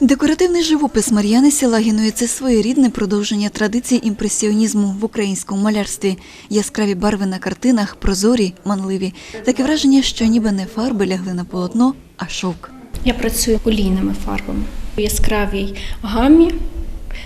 Декоративний живопис Мар'яни Сілагіної це своєрідне продовження традицій імпресіонізму в українському малярстві. Яскраві барви на картинах, прозорі, манливі. Таке враження, що ніби не фарби лягли на полотно, а шовк. Я працюю олійними фарбами у яскравій гамі,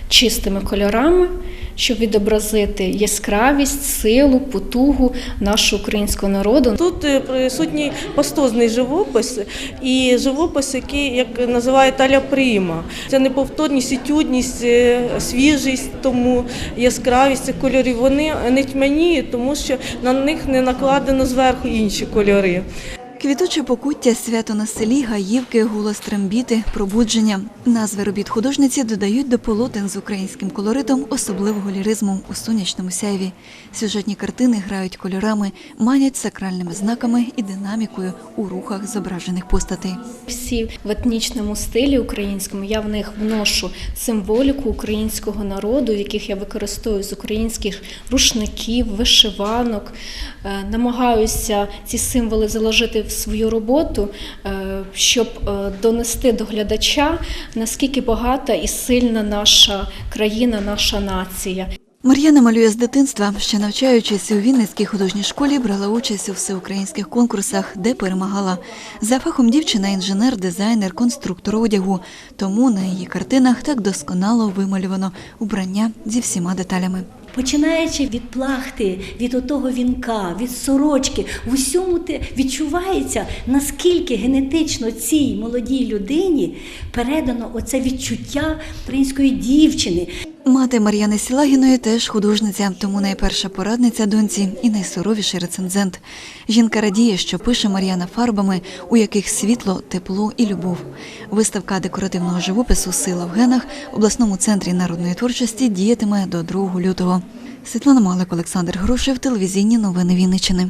чистими кольорами, щоб відобразити яскравість, силу, потугу нашого українського народу. Тут е, присутній пастозний живопис і живопис, який як називають аля прима. Це неповторність, етюдність, е, свіжість, тому яскравість цих кольорів. Вони не тьмяніють, тому що на них не накладено зверху інші кольори. Квітуче покуття, свято на селі, гаївки, голос трембіти, пробудження. Назви робіт художниці додають до полотен з українським колоритом особливого ліризму у сонячному сяйві. Сюжетні картини грають кольорами, манять сакральними знаками і динамікою у рухах зображених постатей. Всі в етнічному стилі українському я в них вношу символіку українського народу, яких я використовую з українських рушників, вишиванок. Е, Намагаюся ці символи заложити в свою роботу, е, щоб е, донести до глядача, наскільки багата і сильна наша країна, наша нація. Мар'яна малює з дитинства. Ще навчаючись у Вінницькій художній школі, брала участь у всеукраїнських конкурсах, де перемагала. За фахом дівчина інженер, дизайнер, конструктор одягу. Тому на її картинах так досконало вималювано убрання зі всіма деталями. Починаючи від плахти, від отого вінка, від сорочки, в усьому те відчувається, наскільки генетично цій молодій людині передано оце відчуття української дівчини. Мати Мар'яни Сілагіної теж художниця, тому найперша порадниця доньці і найсуровіший рецензент. Жінка радіє, що пише Мар'яна фарбами, у яких світло, тепло і любов. Виставка декоративного живопису Сила в генах в обласному центрі народної творчості діятиме до 2 лютого. Світлана Малик, Олександр Грушев, телевізійні новини Вінниччини.